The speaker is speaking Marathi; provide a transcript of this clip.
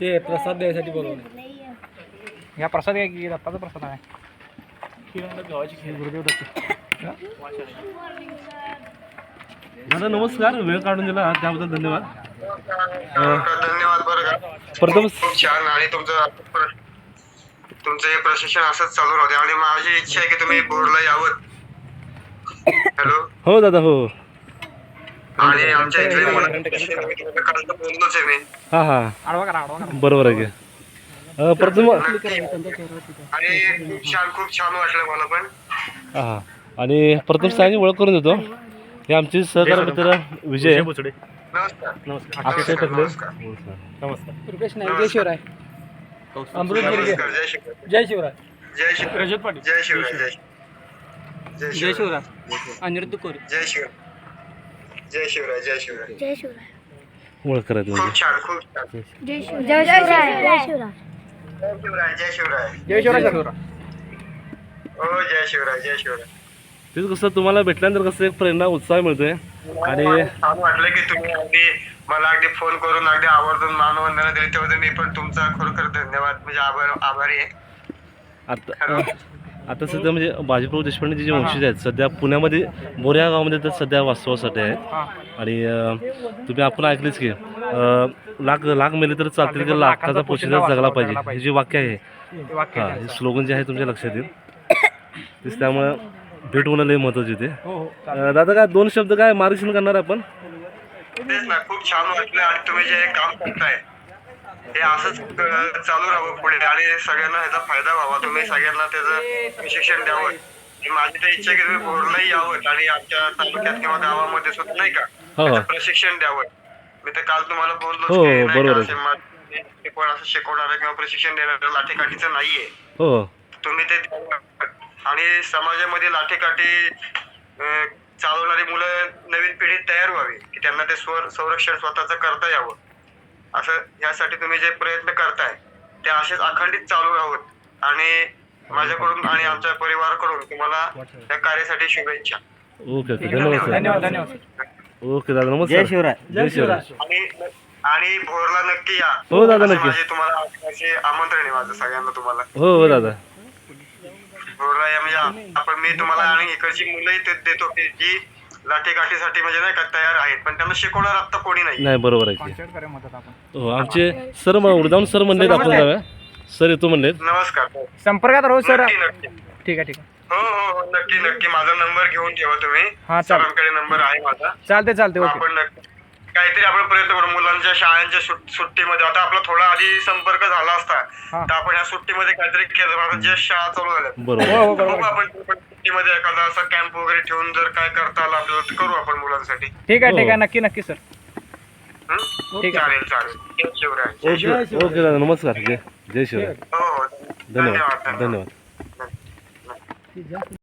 ते प्रसाद द्यायसाठी बोलवले. या प्रसाद आहे की दत्ताचा प्रसाद आहे? गुरुदेव दत्त दादा नमस्कार. वेळ काढून दिला. त्याबद्दल धन्यवाद. धन्यवाद बरं का? प्रथम छान. आणि तुमचं तुमचं हे प्रशिक्षण असंच चालू राहते आणि माझी इच्छा आहे की तुम्ही बोर्डला यावं. हॅलो? हो दादा हो. आणि आमच्या बोललोच आहे मी हां हां. बरोबर आहे की. प्रथम आणि खूप छान खूप छान वाटलं मला पण. हां आणि प्रथम सांगी ओळख करून देतो. हे आमचे सहकारी मित्र विजय. नमस्कार. नमस्कार. अक्षय टकले. नमस्कार. रुपेश नाईक जय शिवराय. अमृत जय शिवराय. जय शिवराय. रजत पाटील. जय शिवराय जय जय जय शिवराय. शिवराय. अनिरुद्ध कोरी. जय शिवराय. जय शिवराय जय शिवराय. जय शिवराय. ओळख करायचं खूप म्हणजे छान खूप छान. जय शिवराय. जय शिवराय. जय शिवराय. जय शिवराय. जय शिवराय जय शिवराय. हो जय शिवराय जय शिवराय. तेच कसं तुम्हाला भेटल्यानंतर कसं एक प्रेरणा उत्साह मिळतोय. आणि मला छान वाटलं की तुम्ही अगदी मला अगदी फोन करून अगदी आवर्जून मानवंदना दिली. त्याबद्दल मी पण तुमचा खरोखर धन्यवाद. म्हणजे आभार आभारी आहे. आता आता सध्या म्हणजे बाजीप्रभू देशपांडे जे वंशज आहेत सध्या पुण्यामध्ये बोऱ्या गावामध्ये तर सध्या वास्तवासाठी आहेत. आणि तुम्ही आपण ऐकलेच की लाख लाख मेले तर चालतील की? लाखाचा पोशिंदा जगला पाहिजे. हे जे वाक्य आहे. ते वाक्य हां आहे. हे स्लोगन जे आहे तुमच्या लक्षात येईल. तेच त्यामुळं भेट होणं लई महत्त्वाचे ते हो हो दादा काय दोन शब्द काय मार्गदर्शन करणार आपण? खूप छान वाटलं. आणि तुम्ही जे काम करताय हे असंच चालू राहावं पुढे आणि सगळ्यांना ह्याचा फायदा व्हावा. तुम्ही सगळ्यांना त्याचं प्रशिक्षण द्यावं. माझी तर इच्छा की तुम्ही यावं आणि आमच्या तालुक्यात किंवा गावामध्ये सुद्धा नाही का हो. प्रशिक्षण द्यावं. मी तर काल तुम्हाला बोललो हो, कोण असं शिकवणार किंवा प्रशिक्षण देणार लाठीकाठीचं नाहीये. हो. तुम्ही ते. आणि समाजामध्ये लाठीकाठी चालवणारी मुलं नवीन पिढी तयार व्हावी की त्यांना ते स्वर संरक्षण स्वतःच करता यावं. असं यासाठी तुम्ही जे प्रयत्न करताय ते असेच अखंडित चालू राहत आणि माझ्याकडून आणि आमच्या परिवाराकडून तुम्हाला या कार्यासाठी शुभेच्छा. Okay okay. धन्यवाद धन्यवाद ओके दादा नमस्कार. जय शिवराय. जय शिवराय. आणि आणि भोरला नक्की या. हो दादा, नक्की. माझे तुम्हाला असे आमंत्रण आहे माझं सगळ्यांना तुम्हाला. हो हो दादा. भोरला या म्हणजे आपण मी तुम्हाला आणि इकडची मुलंही देतो की जी लाठीकाठीसाठी म्हणजे नाही का तयार आहेत पण त्यांना शिकवणार आता कोणी नाही. नाही बरोबर आहे की. कॉन्सर्ट करूया मदत आपण. हो आमचे सर म- उडदावून सर म्हणलेत आपण जाऊया. सर येतो म्हणलेत. नमस्कार. संपर्कात राहू सर. नक्की नक्की. ठीक आहे ठीक आहे. हो हो हो नक्की नक्की. माझा नंबर घेऊन ठेवा तुम्ही. हा, चालेल. सरांकडे नंबर आहे माझा. चालते चालते ओके. आपण नक्की काहीतरी आपण प्रयत्न करू. मुलांच्या शाळांच्या सुट- सुट्टीमध्ये. आता आपला थोडा आधी संपर्क झाला असता. हा. तर आपण या सुट्टीमध्ये काहीतरी केलं. आता जे शाळा चालू झाल्या. बरोबर. हो हो बघू बरोबर आपण पण सुट्टीमध्ये एखादा असा कॅम्प वगैरे ठेवून जर काय करता आलं आपल्याला तर करू आपण मुलांसाठी. ठीक आहे ठीक हो. आहे नक्की नक्की सर हं? ठीक आहे. चालेल चालेल. जय शिवराय. जय ओके ओके दादा. नमस्कार. जय जय शिवराय. हो हो. धन्यवाद. धन्यवाद. धन्यवाद. धन्यवाद.